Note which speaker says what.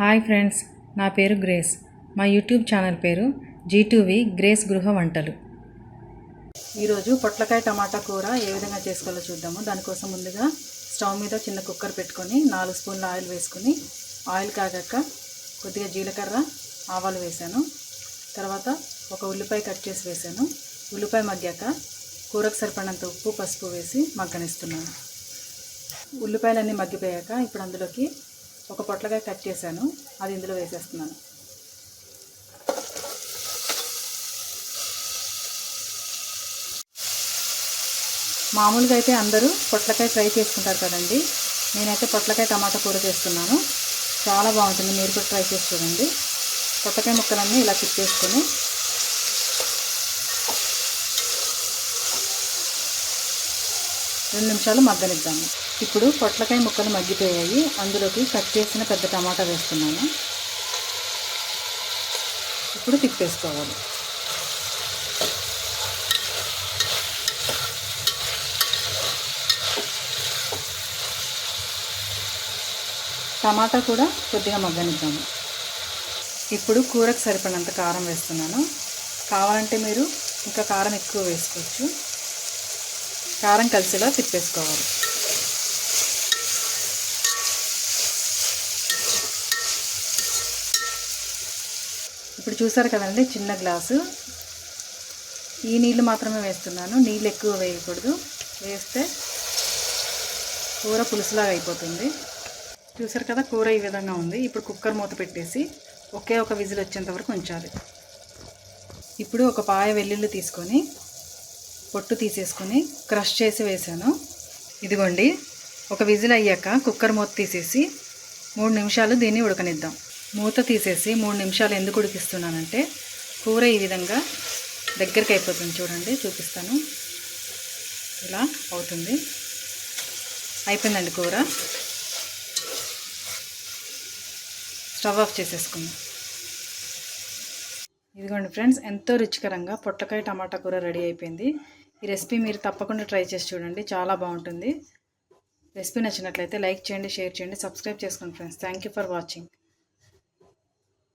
Speaker 1: Hi friends నా పేరు grace. మా యూట్యూబ్ ఛానల్ పేరు జీటూవి గ్రేస్ గృహ వంటలు. ఈరోజు పొట్లకాయ టమాటా కూర ఏ విధంగా చేసుకోవాలో చూద్దాము. దానికోసం ముందుగా స్టవ్ మీద చిన్న కుక్కర్ పెట్టుకొని నాలుగు స్పూన్ల ఆయిల్ వేసుకొని ఆయిల్ కాగాక కొద్దిగా జీలకర్ర ఆవాలు వేసాను తర్వాత ఒక ఉల్లిపాయ కట్ చేసి వేసాను ఉల్లిపాయ మగ్గాక కూరకు సరిపడినంత ఉప్పు పసుపు వేసి మగ్గనిస్తున్నాను. ఉల్లిపాయలన్నీ మగ్గిపోయాక ఇప్పుడు అందులోకి ఒక పొట్లకాయ కట్ చేశాను. అది ఇందులో వేసేస్తున్నాను. మామూలుగా అయితే అందరూ పొట్లకాయ ఫ్రై చేసుకుంటారు కదండి. నేనైతే పొట్లకాయ టమాటా కూర చేస్తున్నాను. చాలా బాగుంటుంది. మీరు కూడా ట్రై చేసి చూడండి. పొట్లకాయ ముక్కలన్నీ ఇలా తిప్పేసుకొని రెండు నిమిషాలు మగ్గనిద్దాము. ఇప్పుడు పొట్లకాయ ముక్కలు మగ్గిపోయాయి. అందులోకి కట్ చేసిన పెద్ద టమాటా వేస్తున్నాను. ఇప్పుడు తిప్పేసుకోవాలి. టమాటా కూడా కొద్దిగా మగ్గనిద్దాము. ఇప్పుడు కూరకు సరిపడినంత కారం వేస్తున్నాను. కావాలంటే మీరు ఇంకా కారం ఎక్కువ వేసుకోవచ్చు. కారం కలిసేలా తిప్పేసుకోవాలి. ఇప్పుడు చూసారు కదండి చిన్న గ్లాసు. ఈ నీళ్ళు మాత్రమే వేస్తున్నాను. నీళ్ళు ఎక్కువ వేయకూడదు. వేస్తే కూర పులుసులాగా అయిపోతుంది. చూసారు కదా కూర ఈ విధంగా ఉంది. ఇప్పుడు కుక్కర్ మూత పెట్టేసి ఒకే ఒక విజిల్ వచ్చేంత వరకు ఉంచాలి. ఇప్పుడు ఒక పాయ వెల్లుల్లి తీసుకొని పొట్టు తీసేసుకొని క్రష్ చేసి వేసాను ఇదిగోండి ఒక విజిల్ అయ్యాక కుక్కర్ మూత తీసేసి మూడు నిమిషాలు దీన్ని ఉడకనిద్దాం. మూత తీసేసి మూడు నిమిషాలు ఎందుకు ఉడికిస్తున్నానంటే కూర ఈ విధంగా దగ్గరికి అయిపోతుంది చూడండి చూపిస్తాను. ఇలా అవుతుంది. అయిపోయిందండి కూర. స్టవ్ ఆఫ్ చేసేసుకుందాం. ఇదిగోండి ఫ్రెండ్స్ ఎంతో రుచికరంగా పొట్లకాయ టమాటా కూర రెడీ అయిపోయింది. ఈ రెసిపీ మీరు తప్పకుండా ట్రై చేసి చూడండి చాలా బాగుంటుంది. రెసిపీ నచ్చినట్లయితే లైక్ చేయండి షేర్ చేయండి సబ్స్క్రైబ్ చేసుకోండి friends. Thank you for watching.